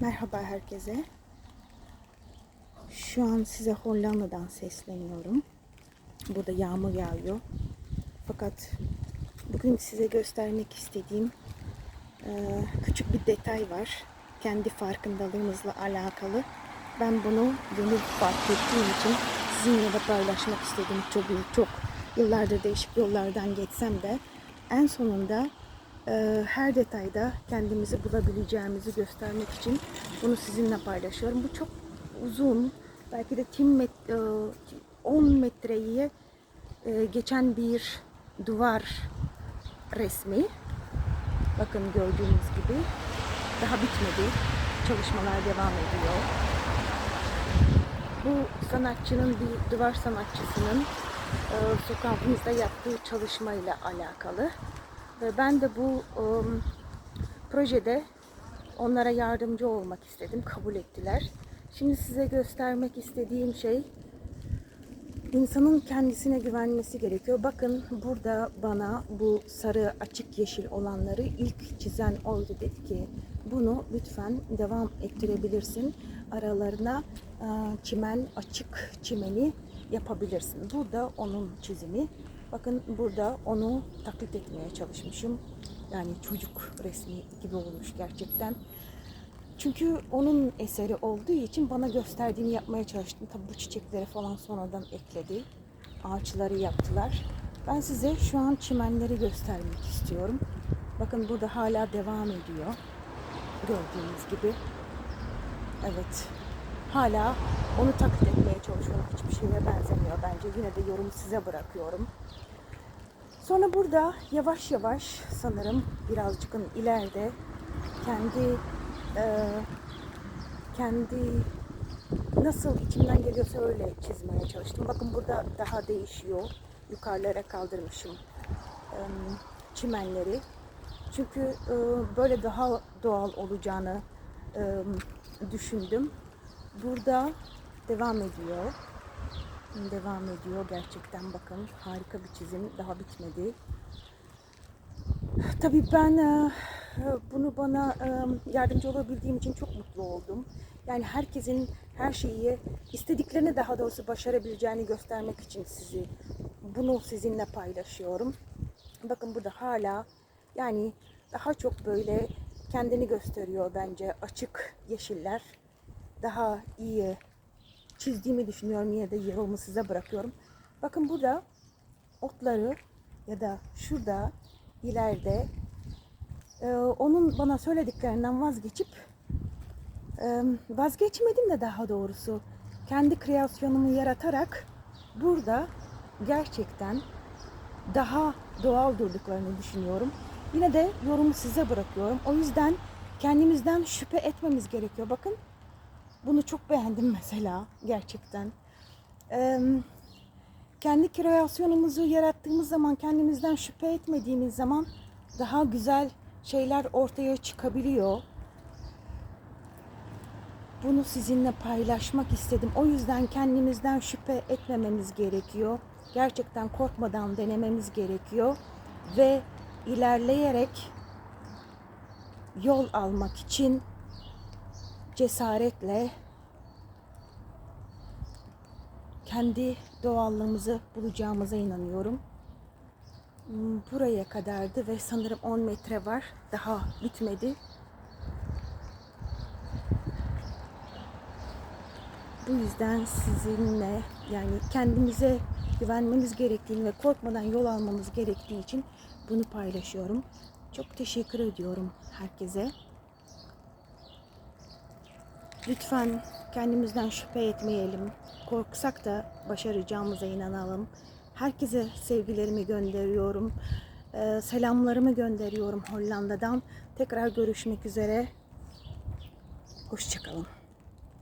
Merhaba herkese. Şu an size Hollanda'dan sesleniyorum. Burada yağmur yağıyor. Fakat bugün size göstermek istediğim eee, küçük bir detay var. Kendi farkındalığımızla alakalı. Ben bunu yeni fark ettiğim için sizinle de paylaşmak istedim. Çok çok yıllardır değişik yollardan geçsem de en sonunda e, her detayda kendimizi bulabileceğimizi göstermek için bunu sizinle paylaşıyorum. Bu çok uzun, belki de kim met, e, 10 metreyi e, geçen bir duvar resmi. Bakın gördüğünüz gibi daha bitmedi. Çalışmalar devam ediyor. Bu sanatçının bir duvar sanatçısının e, sokağımızda yaptığı çalışmayla alakalı. Ve ben de bu e, projede onlara yardımcı olmak istedim. Kabul ettiler. Şimdi size göstermek istediğim şey insanın kendisine güvenmesi gerekiyor. Bakın burada bana bu sarı açık yeşil olanları ilk çizen oydu dedi ki bunu lütfen devam ettirebilirsin. Aralarına e, çimen açık çimeni yapabilirsin. Burada onun çizimi. Bakın burada onu taklit etmeye çalışmışım. Yani çocuk resmi gibi olmuş gerçekten. Çünkü onun eseri olduğu için bana gösterdiğini yapmaya çalıştım. Tabii bu çiçekleri falan sonradan ekledi. Ağaçları yaptılar. Ben size şu an çimenleri göstermek istiyorum. Bakın burada hala devam ediyor. Gördüğünüz gibi. Evet. Hala onu taklit etmeye çalışıyorum. Hiçbir şeye benzemiyor bence. Yine de yorumu size bırakıyorum. Sonra burada yavaş yavaş sanırım birazcık ileride kendi e, kendi nasıl içimden geliyorsa öyle çizmeye çalıştım. Bakın burada daha değişiyor. Yukarılara kaldırmışım çimenleri. Çünkü böyle daha doğal olacağını düşündüm. Burada devam ediyor. Devam ediyor gerçekten bakın harika bir çizim daha bitmedi. Tabii ben e, bunu bana e, yardımcı olabildiğim için çok mutlu oldum. Yani herkesin her şeyi istediklerini daha doğrusu başarabileceğini göstermek için sizi bunu sizinle paylaşıyorum. Bakın burada hala yani daha çok böyle kendini gösteriyor bence açık yeşiller. Daha iyi çizdiğimi düşünüyorum. Yine de yorumu size bırakıyorum. Bakın burada otları ya da şurada ileride e, onun bana söylediklerinden vazgeçip e, vazgeçmedim de daha doğrusu kendi kreasyonumu yaratarak burada gerçekten daha doğal durduklarını düşünüyorum. Yine de yorumu size bırakıyorum. O yüzden kendimizden şüphe etmemiz gerekiyor. Bakın bunu çok beğendim mesela gerçekten. Ee, kendi kreasyonumuzu yarattığımız zaman, kendimizden şüphe etmediğimiz zaman daha güzel şeyler ortaya çıkabiliyor. Bunu sizinle paylaşmak istedim. O yüzden kendimizden şüphe etmememiz gerekiyor. Gerçekten korkmadan denememiz gerekiyor ve ilerleyerek yol almak için cesaretle kendi doğallığımızı bulacağımıza inanıyorum. Hmm, Buraya kadardı ve sanırım 10 metre var. Daha bitmedi. Bu yüzden sizinle yani kendimize güvenmemiz gerektiğini ve korkmadan yol almamız gerektiği için bunu paylaşıyorum. Çok teşekkür ediyorum herkese. Lütfen kendimizden şüphe etmeyelim. Korksak da başaracağımıza inanalım. Herkese sevgilerimi gönderiyorum. Ee, selamlarımı gönderiyorum Hollanda'dan. Tekrar görüşmek üzere. Hoşçakalın.